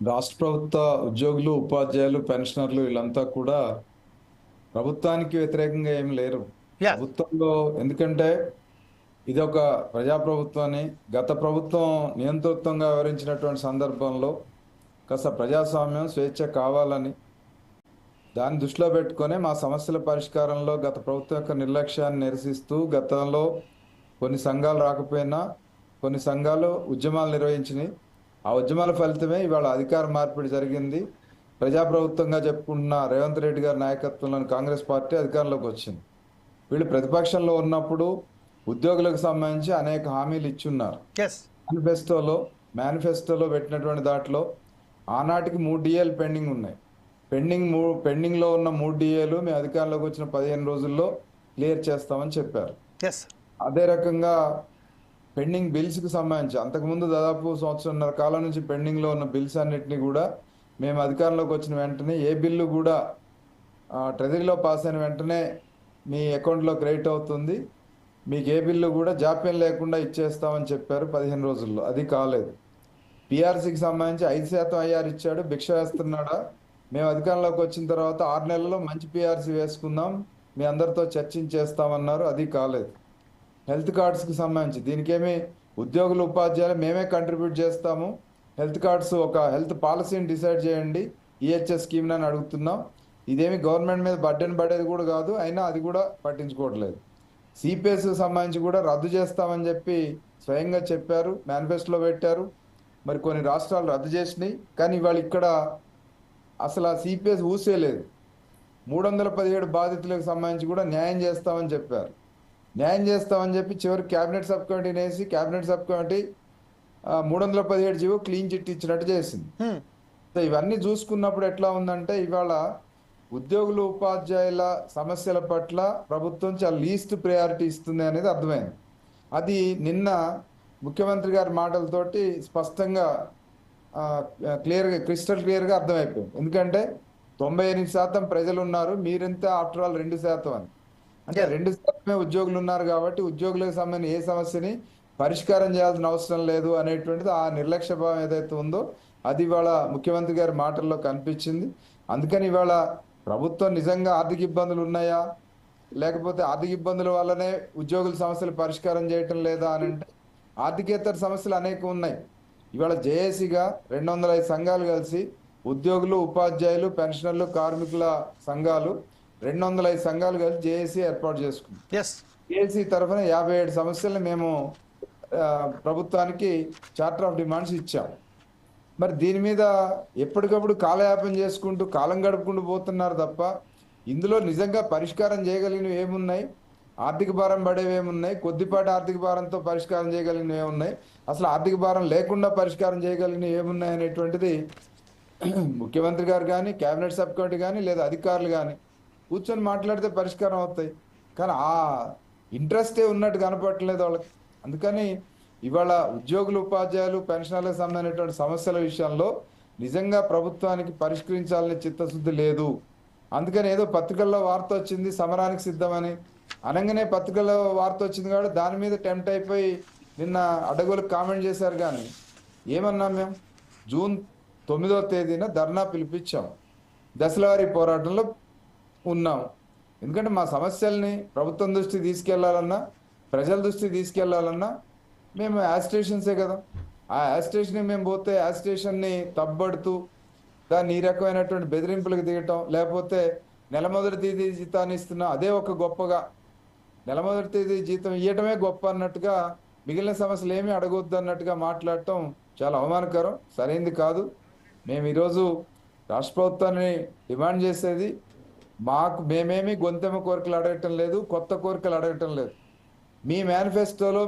రాష్ట్ర ప్రభుత్వ ఉద్యోగులు ఉపాధ్యాయులు పెన్షనర్లు వీళ్ళంతా కూడా ప్రభుత్వానికి వ్యతిరేకంగా ఏం లేరు. ప్రభుత్వంలో ఎందుకంటే ఇది ఒక ప్రజాప్రభుత్వాన్ని గత ప్రభుత్వం నియంతృత్వంగా వ్యవహరించినటువంటి సందర్భంలో కాస్త ప్రజాస్వామ్యం స్వేచ్ఛ కావాలని దాన్ని దృష్టిలో పెట్టుకొని మా సమస్యల పరిష్కారంలో గత ప్రభుత్వం యొక్క నిర్లక్ష్యాన్ని నిరసిస్తూ గతంలో కొన్ని సంఘాలు రాకపోయినా కొన్ని సంఘాలు ఉద్యమాలు నిర్వహించినాయి ఆ ఉద్యమాల ఫలితమే ఇవాళ అధికార మార్పిడి జరిగింది. ప్రజాప్రభుత్వంగా చెప్పుకుంటున్న రేవంత్ రెడ్డి గారి నాయకత్వంలోని కాంగ్రెస్ పార్టీ అధికారంలోకి వచ్చింది. వీళ్ళు ప్రతిపక్షంలో ఉన్నప్పుడు ఉద్యోగులకు సంబంధించి అనేక హామీలు ఇచ్చున్నారు. మేనిఫెస్టోలో మేనిఫెస్టోలో పెట్టినటువంటి దాంట్లో ఆనాటికి మూడు డిఏలు పెండింగ్ ఉన్నాయి. పెండింగ్ మూ పెండింగ్లో ఉన్న మూడు డిఏలు మేము అధికారంలోకి వచ్చిన పదిహేను రోజుల్లో క్లియర్ చేస్తామని చెప్పారు. అదే రకంగా పెండింగ్ బిల్స్కి సంబంధించి అంతకుముందు దాదాపు సంవత్సరంన్నర కాలం నుంచి పెండింగ్లో ఉన్న బిల్స్ అన్నిటిని కూడా మేము అధికారంలోకి వచ్చిన వెంటనే ఏ బిల్లు కూడా ట్రెజరీలో పాస్ అయిన వెంటనే మీ అకౌంట్లో క్రెడిట్ అవుతుంది. మీకు ఏ బిల్లు కూడా జాప్యం లేకుండా ఇచ్చేస్తామని చెప్పారు పదిహేను రోజుల్లో. అది కాలేదు. పిఆర్సీకి సంబంధించి ఐదు శాతం ఐఆర్ ఇచ్చాడు భిక్ష వేస్తున్నాడా? మేము అధికారంలోకి వచ్చిన తర్వాత ఆరు నెలల్లో మంచి పిఆర్సీ వేసుకుందాం మీ అందరితో చర్చించేస్తామన్నారు అది కాలేదు. హెల్త్ కార్డ్స్కి సంబంధించి. దీనికేమి ఉద్యోగులు ఉపాధ్యాయులు మేమే కంట్రిబ్యూట్ చేస్తాము. హెల్త్ కార్డ్స్ ఒక హెల్త్ పాలసీని డిసైడ్ చేయండి. ఈహెచ్ఎస్ స్కీమ్ని అని అడుగుతున్నాం. ఇదేమి గవర్నమెంట్ మీద బడ్డెన్ పడేది కూడా కాదు అయినా అది కూడా పట్టించుకోవట్లేదు. సిపిఎస్ సంబంధించి కూడా రద్దు చేస్తామని చెప్పి స్వయంగా చెప్పారు మేనిఫెస్టోలో పెట్టారు. మరి కొన్ని రాష్ట్రాలు రద్దు చేసినాయి కానీ ఇవాళ ఇక్కడ అసలు ఆ సిపిఎస్ ఊసేయలేదు మూడు వందల పదిహేడు బాధితులకు సంబంధించి కూడా న్యాయం చేస్తామని చెప్పారు. న్యాయం చేస్తామని చెప్పి చివరి క్యాబినెట్ సబ్ కమిటీని వేసి క్యాబినెట్ సబ్ కమిటీ మూడు వందల పదిహేడు జీవో క్లీన్ చిట్ ఇచ్చినట్టు చేసింది. సో ఇవన్నీ చూసుకున్నప్పుడు ఎట్లా ఉందంటే ఇవాళ ఉద్యోగులు ఉపాధ్యాయుల సమస్యల పట్ల ప్రభుత్వం చాలా లీస్ట్ ప్రయారిటీ ఇస్తుంది అనేది అర్థమైంది. అది నిన్న ముఖ్యమంత్రి గారి మాటలతోటి స్పష్టంగా క్లియర్గా క్రిస్టల్ క్లియర్గా అర్థమైపోయింది. ఎందుకంటే తొంభై ఎనిమిది శాతం ప్రజలు ఉన్నారు మీరెంత ఆఫ్టర్ ఆల్ రెండు శాతం అని. అంటే రెండు శాతమే ఉద్యోగులు ఉన్నారు కాబట్టి ఉద్యోగులకు సంబంధించిన ఏ సమస్యని పరిష్కారం చేయాల్సిన అవసరం లేదు అనేటువంటిది ఆ నిర్లక్ష్య భావం ఏదైతే ఉందో అది ఇవాళ ముఖ్యమంత్రి గారి మాటల్లో కనిపించింది. అందుకని ఇవాళ ప్రభుత్వం నిజంగా ఆర్థిక ఇబ్బందులు ఉన్నాయా? లేకపోతే ఆర్థిక ఇబ్బందుల వల్లనే ఉద్యోగుల సమస్యలు పరిష్కారం చేయటం లేదా అని అంటే ఆర్థికేతర సమస్యలు అనేక ఉన్నాయి. ఇవాళ జేఏసీగా రెండు వందల ఐదు సంఘాలు కలిసి ఉద్యోగులు ఉపాధ్యాయులు పెన్షనర్లు కార్మికుల సంఘాలు రెండు వందల ఐదు సంఘాలు కలిసి జేఏసీ ఏర్పాటు చేసుకుంది జేఏసీ తరఫున యాభై ఏడు సమస్యలను మేము ప్రభుత్వానికి చార్టర్ ఆఫ్ డిమాండ్స్ ఇచ్చాం. మరి దీని మీద ఎప్పటికప్పుడు కాలయాపన చేసుకుంటూ కాలం గడుపుకుంటూ పోతున్నారు తప్ప ఇందులో నిజంగా పరిష్కారం చేయగలిగినవి ఏమున్నాయి? ఆర్థిక భారం పడేవి ఏమున్నాయి? కొద్దిపాటి ఆర్థిక భారంతో పరిష్కారం చేయగలిగినవి ఏమున్నాయి? అసలు ఆర్థిక భారం లేకుండా పరిష్కారం చేయగలిగినవి ఏమున్నాయి అనేటువంటిది ముఖ్యమంత్రి గారు కానీ కేబినెట్ సబ్ కమిటీ కానీ లేదా అధికారులు కానీ కూర్చొని మాట్లాడితే పరిష్కారం అవుతాయి. కానీ ఆ ఇంట్రెస్టే ఉన్నట్టు కనపడట్లేదు వాళ్ళకి. అందుకని ఇవాళ ఉద్యోగులు ఉపాధ్యాయులు పెన్షనర్లకు సంబంధించినటువంటి సమస్యల విషయంలో నిజంగా ప్రభుత్వానికి పరిష్కరించాలనే చిత్తశుద్ధి లేదు. అందుకని ఏదో పత్రికల్లో వార్త వచ్చింది సమరానికి సిద్ధమని. అనగానే పత్రికల్లో వార్త వచ్చింది కాబట్టి దాని మీద టెంప్ట్ అయిపోయి నిన్న అడగోలు కామెంట్ చేశారు కానీ ఏమన్నాం మేము? జూన్ తొమ్మిదో తేదీన ధర్నా పిలిపించాం. దశలవారి పోరాటంలో ఉన్నాం. ఎందుకంటే మా సమస్యల్ని ప్రభుత్వం దృష్టి తీసుకెళ్ళాలన్నా ప్రజల దృష్టి తీసుకెళ్ళాలన్నా మేము యాజిటేషన్సే కదా. ఆ యాజిటేషన్కి మేము పోతే యాజిటేషన్ని తప్పబడుతూ దాన్ని ఈ రకమైనటువంటి బెదిరింపులకు దిగటం లేకపోతే నెల మొదటి తేదీ జీతాన్ని ఇస్తున్నా అదే ఒక గొప్పగా నెల మొదటి తేదీ జీతం ఇవ్వటమే గొప్ప అన్నట్టుగా మిగిలిన సమస్యలు ఏమీ అడగొద్దు అన్నట్టుగా మాట్లాడటం చాలా అవమానకరం సరైంది కాదు. మేము ఈరోజు రాష్ట్ర ప్రభుత్వాన్ని డిమాండ్ చేసేది మాకు మేమేమి గొంతెమ్మ కోరికలు అడగటం లేదు కొత్త కోరికలు అడగటం లేదు. మీ మేనిఫెస్టోలో